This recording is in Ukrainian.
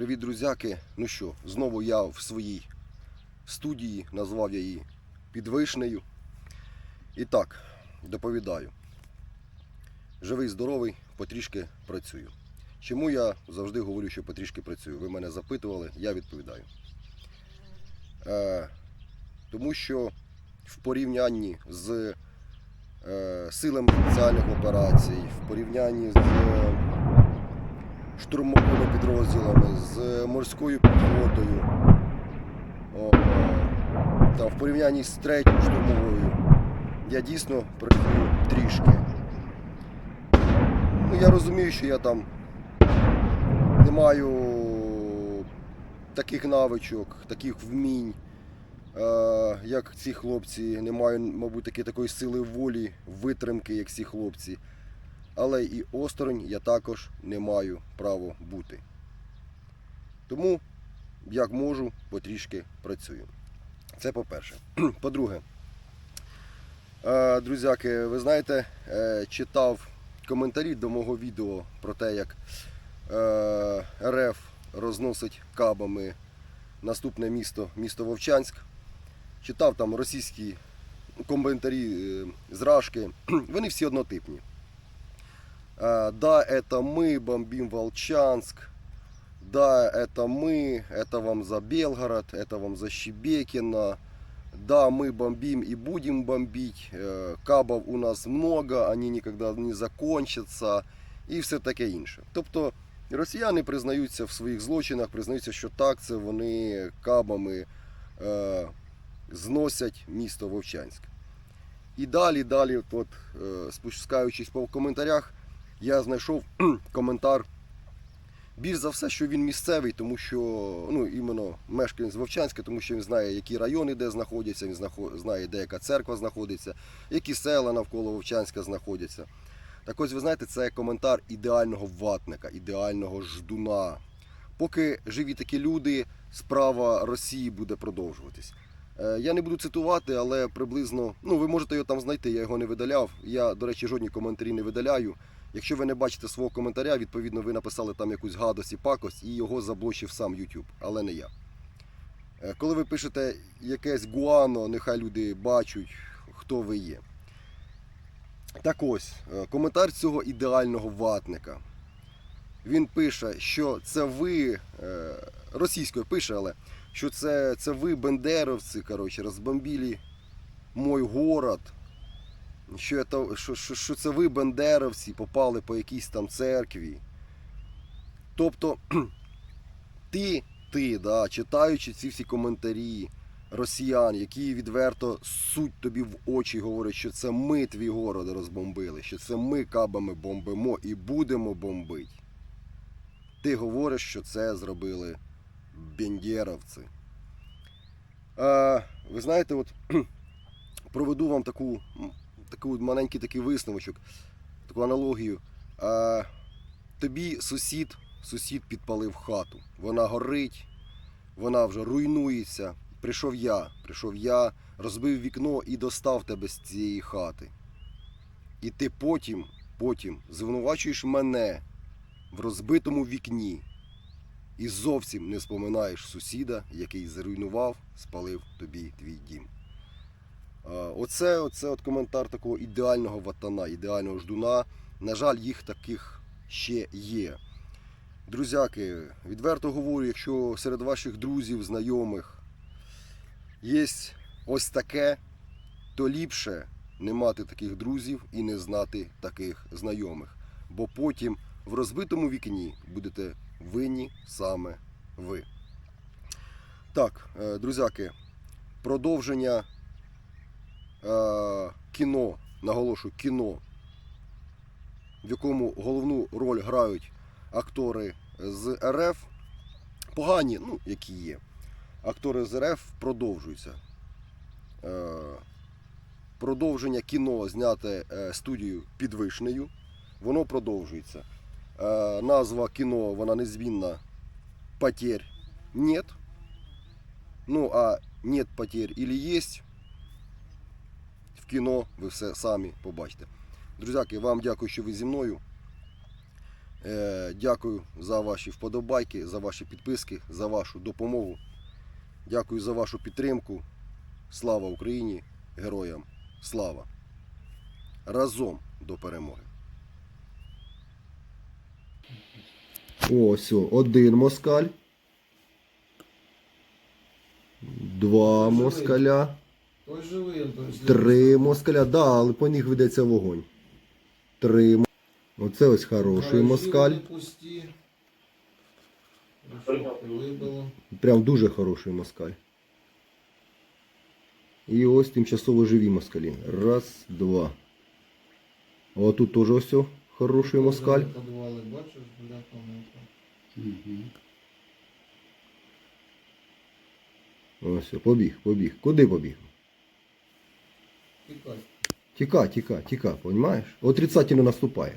Привіт, друзяки. Ну що, знову я в своїй студії, назвав я її підвишнею. І так, доповідаю. Живий, здоровий, потрішки працюю. Чому я завжди говорю, що потрішки працюю? Ви мене запитували, я відповідаю. Е, тому що в порівнянні з е, силами спеціальних операцій, в порівнянні з е, штурмовими підрозділами, з морською піхотою, о, та в порівнянні з третьою штурмовою, я дійсно працюю трішки. Ну, я розумію, що я там не маю таких навичок, таких вмінь, е, як ці хлопці, не маю, мабуть, таки, такої сили волі, витримки, як ці хлопці. Але і осторонь я також не маю права бути. Тому, як можу, потрішки працюю. Це по-перше. По-друге, е, друзяки, ви знаєте, е, читав коментарі до мого відео про те, як е, РФ розносить кабами наступне місто, місто Вовчанськ. Читав там російські коментарі зражки. Вони всі однотипні. А, Да, это мы бомбим Волчанск. Да, это мы, это вам за Белгород, это вам за Щебекино. Да, мы бомбим и будем бомбить. Э, Кабов у нас много, они никогда не закончатся і все таке інше. Тобто росіяни признаються в своїх злочинах, признаються, що так, це вони кабами е, зносять місто Вовчанськ. І далі, далі, от, от, е, спускаючись по коментарях, я знайшов коментар. Більш за все, що він місцевий, тому що ну, іменно мешканець Вовчанська, тому що він знає, які райони де знаходяться, він знає, де яка церква знаходиться, які села навколо Вовчанська знаходяться. Так ось ви знаєте, це коментар ідеального ватника, ідеального ждуна. Поки живі такі люди, справа Росії буде продовжуватись. Е, Я не буду цитувати, але приблизно, ну ви можете його там знайти, я його не видаляв. Я, до речі, жодні коментарі не видаляю. Якщо ви не бачите свого коментаря, відповідно ви написали там якусь гадость і пакость і його заблочив сам YouTube, але не я. Е, Коли ви пишете якесь гуано, нехай люди бачать, хто ви є. Так ось, е, коментар цього ідеального ватника. Він пише, що це ви, е, російською пише, але що це, це ви, бендеровці, коротше, розбомбили мой город. Що, це, що, що, що це ви, бендеровці, попали по якійсь там церкві. Тобто, ти, ти, да, читаючи ці всі коментарі росіян, які відверто суть тобі в очі говорять, що це ми твій город розбомбили, що це ми кабами бомбимо і будемо бомбити. Ти говориш, що це зробили бендєровці. А, ви знаєте, от проведу вам таку, таку маленький такий висновочок, таку аналогію. А, тобі сусід, сусід підпалив хату. Вона горить, вона вже руйнується. Прийшов я, прийшов я, розбив вікно і достав тебе з цієї хати. І ти потім, потім звинувачуєш мене в розбитому вікні і зовсім не споминаєш сусіда, який зруйнував, спалив тобі твій дім. А, Оце, оце от коментар такого ідеального ватана, ідеального ждуна. На жаль, їх таких ще є. Друзяки, відверто говорю, якщо серед ваших друзів, знайомих є ось таке, то ліпше не мати таких друзів і не знати таких знайомих. Бо потім в розбитому вікні будете винні саме ви. Так, е, друзяки, продовження е, кіно, наголошую, кіно, в якому головну роль грають актори з РФ, погані, ну, які є. Актори з РФ продовжуються. Е, продовження кіно зняте е, студією підвишнею, воно продовжується. Е, назва кіно, вона незмінна. Потерь нет. Ну, а нет потерь или есть. Кіно ви все самі побачите. Друзяки, вам дякую, що ви зі мною. Е, Дякую за ваші вподобайки, за ваші підписки, за вашу допомогу. Дякую за вашу підтримку. Слава Україні! Героям! Слава! Разом до перемоги! Ось, один москаль. Два москаля. Три москаля. Да, але по них ведеться вогонь. Три. Оце ось хороший москаль. Прям дуже хороший москаль. І ось тимчасово живі москалі. Раз, два. О, тут теж ось хороший москаль. Ось, побіг, побіг. Куди побіг? Тікай. тікай, тіка, тіка, понімаєш? Отрицательно наступає.